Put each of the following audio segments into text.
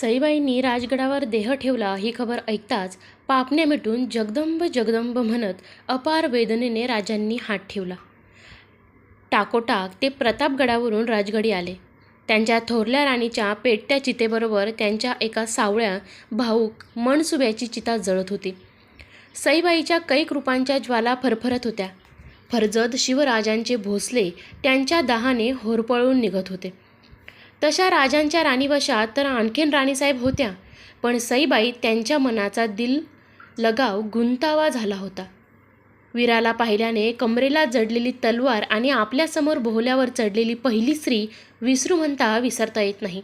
सईबाईंनी राजगडावर देह ठेवला ही खबर ऐकताच पापण्या मिटून जगदंब जगदंब म्हणत अपार वेदनेने राजांनी हात ठेवला. टाकोटाक ते प्रतापगडावरून राजगडी आले. त्यांच्या थोरल्या राणीच्या पेटत्या चितेबरोबर त्यांच्या एका सावळ्या भाऊक मनसुब्याची चिता जळत होती. सईबाईच्या कैक रूपांच्या ज्वाला फरफरत होत्या. फरजद शिवराजांचे भोसले त्यांच्या दाहाने होरपळून निघत होते. तशा राजांच्या राणीवशात तर आणखीन राणीसाहेब होत्या पण सईबाई त्यांच्या मनाचा दिल लगाव गुंतावा झाला होता. वीराला पाहिल्याने कमरेला जडलेली तलवार आणि आपल्यासमोर बोहल्यावर चढलेली पहिली स्त्री विसरू म्हणता विसरता येत नाही.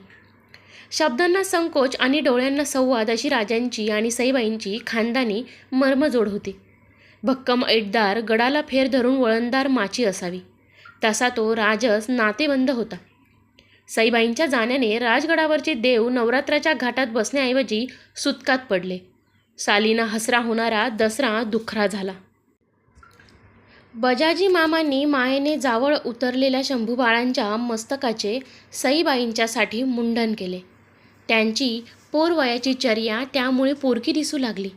शब्दांना संकोच आणि डोळ्यांना संवाद अशी राजांची आणि सईबाईंची खानदानी मर्मजोड होती. भक्कम ऐटदार गडाला फेर धरून वळणदार माची असावी. तसा तो राजस नातेबंद होता. सईबाईंच्या जाण्याने राजगडावरचे देव नवरात्राच्या घाटात बसण्याऐवजी सुतकात पडले. सालीना हसरा होणारा दसरा दुखरा झाला. बजाजी मामांनी मायेने जावळ उतरलेल्या शंभूबाळांच्या मस्तकाचे सईबाईंच्यासाठी मुंडन केले. त्यांची पोरवयाची चर्या त्यामुळे पोरकी दिसू लागली.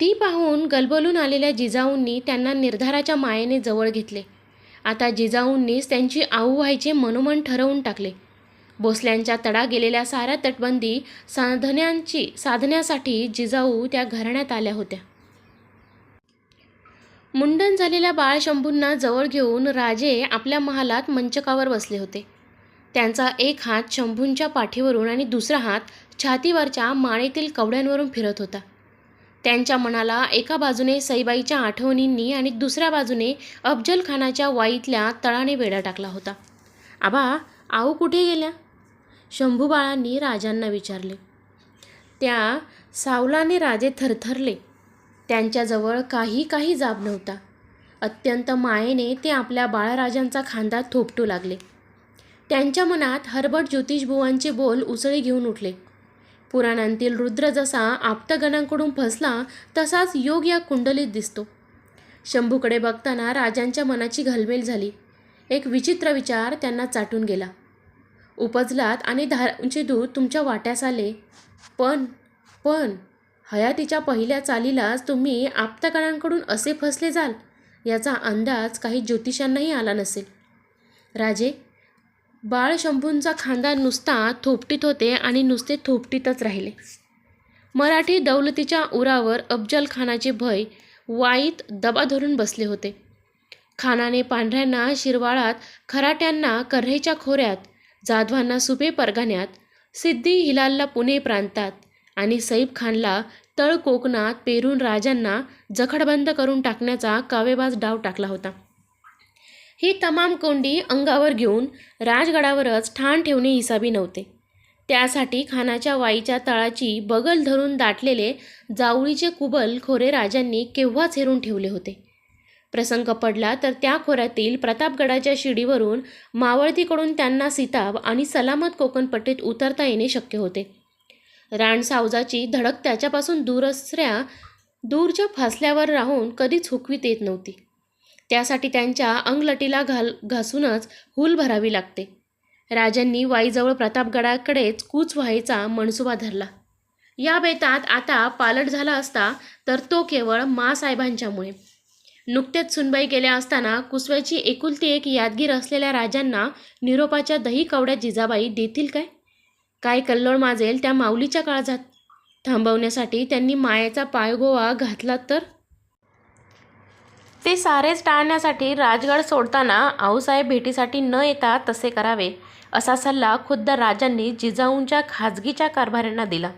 ती पाहून गलबलून आलेल्या जिजाऊंनी त्यांना निर्धाराच्या मायेने जवळ घेतले. आता जिजाऊंनीच त्यांची आऊ व्हायचे मनोमन ठरवून टाकले. भोसल्यांच्या तडा गेलेल्या साऱ्या तटबंदी साधण्यांची साधण्यासाठी जिजाऊ त्या घराण्यात आल्या होत्या. मुंडन झालेल्या बाळशंभूंना जवळ घेऊन राजे आपल्या महालात मंचकावर बसले होते. त्यांचा एक हात शंभूंच्या पाठीवरून आणि दुसरा हात छातीवरच्या माळेतील कवड्यांवरून फिरत होता. त्यांच्या मनाला एका बाजूने सईबाईच्या आठवणींनी आणि दुसऱ्या बाजूने अफजल खानाच्या वाईतल्या तळाने वेढा टाकला होता. आबा आऊ कुठे गेल्या? शंभूबाळांनी राजांना विचारले. त्या सावलाने राजे थरथरले. त्यांच्याजवळ काही काही जाब नव्हता. अत्यंत मायेने ते आपल्या बाळराजांचा खांदा थोपटू लागले. त्यांच्या मनात हरबट ज्योतिषबुवांचे बोल उसळी घेऊन उठले. पुराणांतील रुद्र जसा आप्तगणांकडून फसला तसाच योग या कुंडलीत दिसतो. शंभूकडे बघताना राजांच्या मनाची घलमेल झाली. एक विचित्र विचार त्यांना चाटून गेला. उपजलात आणि धारांचे दूध तुमच्या वाट्यास आले. पण पण हयातीच्या पहिल्या चालीलाच तुम्ही आप्तगणांकडून असे फसले जाल याचा अंदाज काही ज्योतिषांनाही आला नसेल. राजे बाळ शंभूंचा खांदा नुसता थोपटीत होते आणि नुसते थोपटीतच राहिले. मराठी दौलतीच्या उरावर अफजल खानाचे भय वाईत दबा धरून बसले होते. खानाने पांढऱ्यांना शिरवाळात खराट्यांना कऱ्हेच्या खोऱ्यात जाधवांना सुपे परगाण्यात सिद्धी हिलालला पुणे प्रांतात आणि सईब खानला तळ कोकणात पेरून राजांना जखडबंद करून टाकण्याचा कावेबाज डाव टाकला होता. ही तमाम कोंडी अंगावर घेऊन राजगडावरच ठाण ठेवणे हिसाबी नव्हते. त्यासाठी खानाच्या वाईच्या तळाची बगल धरून दाटलेले जावळीचे कुबल खोरे राजांनी केव्हाच हेरून ठेवले होते. प्रसंग पडला तर त्या खोऱ्यातील प्रतापगडाच्या शिडीवरून मावळतीकडून त्यांना सिताब आणि सलामत कोकणपट्टीत उतरता येणे शक्य होते. रानसावजाची धडक त्याच्यापासून दूरसऱ्या दूरच्या फासल्यावर राहून कधीच हुकवीत येत नव्हती. त्यासाठी त्यांच्या अंगलटीला घाल घासूनच हूल भरावी लागते. राजांनी वाईजवळ प्रतापगडाकडेच कूच व्हायचा मनसुबा धरला. या बेतात आता पालट झाला असता तर तो केवळ मासाहेबांच्यामुळे नुकतेच सुनबाई गेल्या असताना कुसव्याची एकुलती एक यादगीर असलेल्या राजांना निरोपाच्या दही कवड्या जिजाबाई देतील काय? काय कल्लोळ माजेल त्या माऊलीच्या काळजात? थांबवण्यासाठी त्यांनी मायेचा पायगोवा घातला तर? ते सारेच टाळण्यासाठी राजगड सोडताना आऊसाहेब भेटीसाठी न येता तसे करावे असा सल्ला खुद्द राजांनी जिजाऊंच्या खाजगीच्या कारभाऱ्यांना दिला.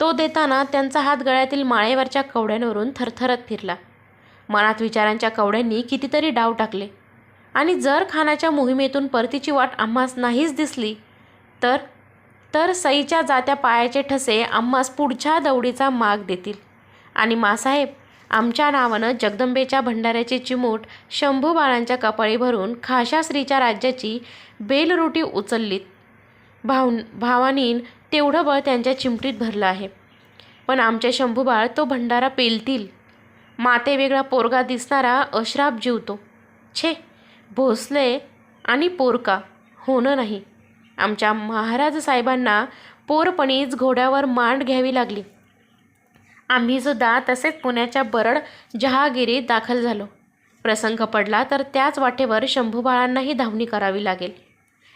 तो देताना त्यांचा हात गळ्यातील माळेवरच्या कवड्यांवरून थरथरत फिरला. मनात विचारांच्या कवड्यांनी कितीतरी डाव टाकले. आणि जर खानाच्या मोहिमेतून परतीची वाट आम्हास नाहीच दिसली तर तर सईच्या जात्या पायाचे ठसे आम्हास पुढच्या दौडीचा माग देतील. आणि मासाहेब आमच्या नावानं जगदंबेच्या भंडाऱ्याची चिमूट शंभू बाळांच्या कपाळी भरून खाशा स्त्रीच्या राज्याची बेलरोटी उचललीत. भाव भावानीन तेवढं बळ त्यांच्या चिमटीत भरलं आहे. पण आमचे शंभूबाळ तो भंडारा पेलतील. माते वेगळा पोरगा दिसणारा अश्राप जीवतो. छे भोसले आणि पोरका होणं नाही. आमच्या महाराज साहेबांना पोरपणीच घोड्यावर मांड घ्यावी लागली. आम्ही सुद्धा तसेच पुण्याच्या बरड जहागिरीत दाखल झालो. प्रसंग पडला तर त्याच वाटेवर शंभूबाळांनाही धावणी करावी लागेल.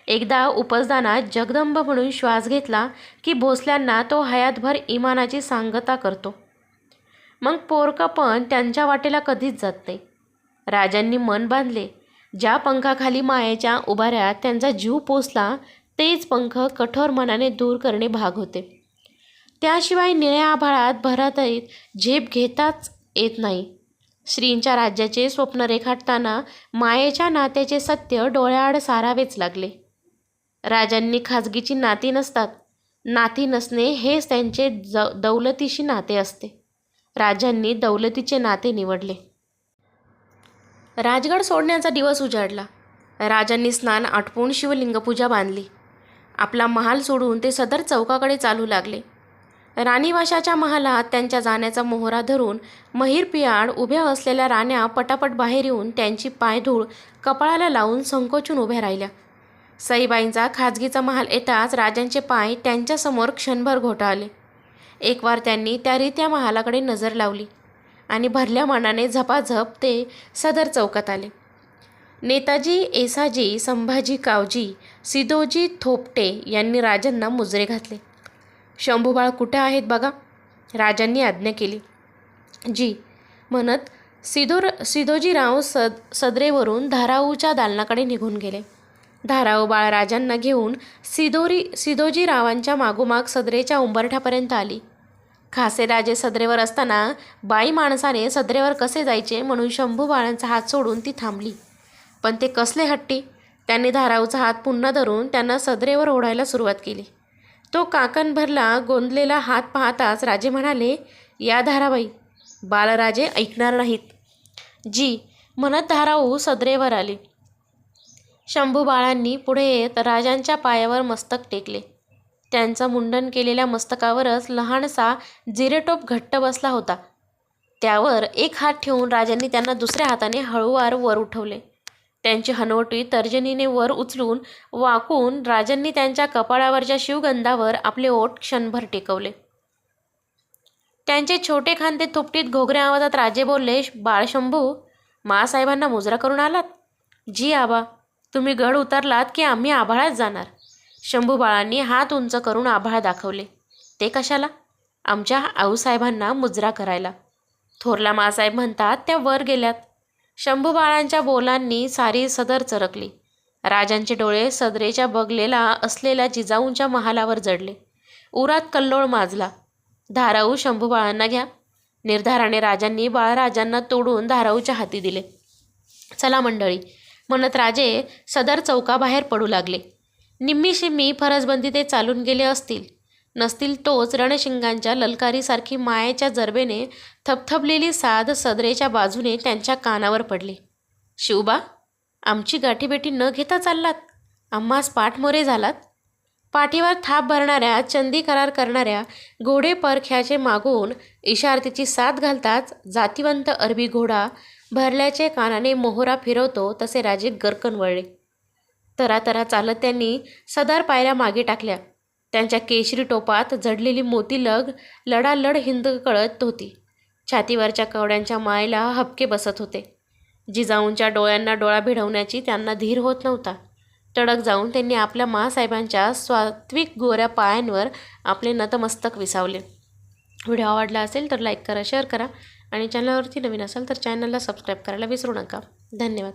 एकदा उपसदानात जगदंब म्हणून श्वास घेतला की भोसल्यांना तो हयातभर इमानाची सांगता करतो. मग पोरकं पण त्यांच्या वाटेला कधीच जात नाही. राजांनी मन बांधले. ज्या पंखाखाली मायेच्या उभाऱ्यात त्यांचा जीव पोचला तेच पंख कठोर मनाने दूर करणे भाग होते. त्याशिवाय निळ्या आभाळात भरातही झेप घेताच येत नाही. श्रींच्या राज्याचे स्वप्न रेखाटताना मायेच्या नात्याचे सत्य डोळ्याआड सारावेच लागले. राजांनी खाजगीची नाती नसतात. नाती नसणे हेच त्यांचे ज दौलतीशी नाते असते. राजांनी दौलतीचे नाते निवडले. राजगड सोडण्याचा दिवस उजाडला. राजांनी स्नान आटपून शिवलिंगपूजा बांधली. आपला महाल सोडून ते सदर चौकाकडे चालू लागले. राणीवाशाच्या महालात त्यांच्या जाण्याचा मोहरा धरून महिर पियाड उभ्या असलेल्या राण्या पटापट बाहेर येऊन त्यांची पायधूळ कपाळाला लावून संकोचून उभ्या राहिल्या. सईबाईंचा खाजगीचा महाल येताच राजांचे पाय त्यांच्यासमोर क्षणभर घोटाळले. एक वार त्यांनी त्या रित्या महालाकडे नजर लावली आणि भरल्या मनाने झपाझप ते सदर चौकात आले. नेताजी एसाजी संभाजी कावजी सिदोजी थोपटे यांनी राजांना मुजरे घातले. शंभूबाळ कुठे आहेत बघा? राजांनी आज्ञा केली. जी म्हणत सिदोर सिदोजीराव सद सदरेवरून धाराऊच्या दालनाकडे निघून गेले. धाराऊ बाळराजांना घेऊन सिदोरी सिदोजीरावांच्या मागोमाग सदरेच्या उंबरठ्यापर्यंत आली. खासे राजे सदरेवर असताना बाई माणसाने सदरेवर कसे जायचे म्हणून शंभू बाळांचा हात सोडून ती थांबली. पण ते कसले हट्टी? त्यांनी धाराऊचा हात पुन्हा धरून त्यांना सदरेवर ओढायला सुरुवात केली. तो काकणभरला गोंदलेला हात पाहताच राजे म्हणाले या धाराबाई बालराजे ऐकणार नाहीत. जी म्हणत धाराऊ सदरेवर आले. शंभू बाळांनी पुढे येत राजांच्या पायावर मस्तक टेकले. त्यांचं मुंडन केलेल्या मस्तकावरच लहानसा जिरेटोप घट्ट बसला होता. त्यावर एक हात ठेवून राजांनी त्यांना दुसऱ्या हाताने हळूवार वर उठवले. त्यांची हनवटी तर्जनीने वर उचलून वाकून राजांनी त्यांच्या कपाळावरच्या शिवगंधावर आपले ओठ क्षणभर टेकवले. त्यांचे छोटे खांदे थोपटीत घोगऱ्या आवाजात राजे बोलले बाळशंभू मासाहेबांना मुजरा करून आलात? जी आबा तुम्ही गड उतरलात की आम्ही आभाळात जाणार? शंभू बाळांनी हात उंच करून आभाळ दाखवले. ते कशाला? आमच्या आऊसाहेबांना मुजरा करायला. थोरला मासाहेब म्हणतात त्या वर गेल्यात. शंभूबाळांच्या बोलांनी सारी सदर चरकली. राजांचे डोळे सदरेच्या बगलेला असलेल्या जिजाऊंच्या महालावर जडले. उरात कल्लोळ माजला. धाराऊ शंभूबाळांना घ्या. निर्धाराने राजांनी बाळराजांना तोडून धाराऊच्या हाती दिले. चला मंडळी म्हणत राजे सदर चौकाबाहेर पडू लागले. निम्मी शिम्मी फरसबंदी ते चालून गेले असतील. नसतील तोच रणशिंगांच्या ललकारीसारखी मायेच्या जरबेने थपथपलेली साध सदरेच्या बाजूने त्यांच्या कानावर पडली. शिवबा आमची गाठीबेटी न घेता चाललात? आम्हास पाठमोरे झालात? पाठीवर थाप भरणाऱ्या चंदी करार करणाऱ्या घोडे परख्याचे मागून इशारतीची साथ घालताच जातिवंत अरबी घोडा भरल्याचे कानाने मोहरा फिरवतो तसे राजे गरकन वळले. तरातरा चालत त्यांनी सदार पायऱ्या मागे टाकल्या. त्यांच्या केशरी टोपात जडलेली मोतीलग लडालड हिंद कळत होती. छातीवरच्या कवड्यांच्या मायेला हपके बसत होते. जिजाऊंच्या डोळ्यांना डोळा भिडवण्याची त्यांना धीर होत नव्हता. टडक जाऊन त्यांनी आपल्या मासाहेबांच्या स्वात्विक गोऱ्या पायांवर आपले नतमस्तक विसावले. व्हिडिओ आवडला असेल तर लाईक करा शेअर करा आणि चॅनलवरती नवीन असाल तर चॅनलला सबस्क्राईब करायला विसरू नका. धन्यवाद.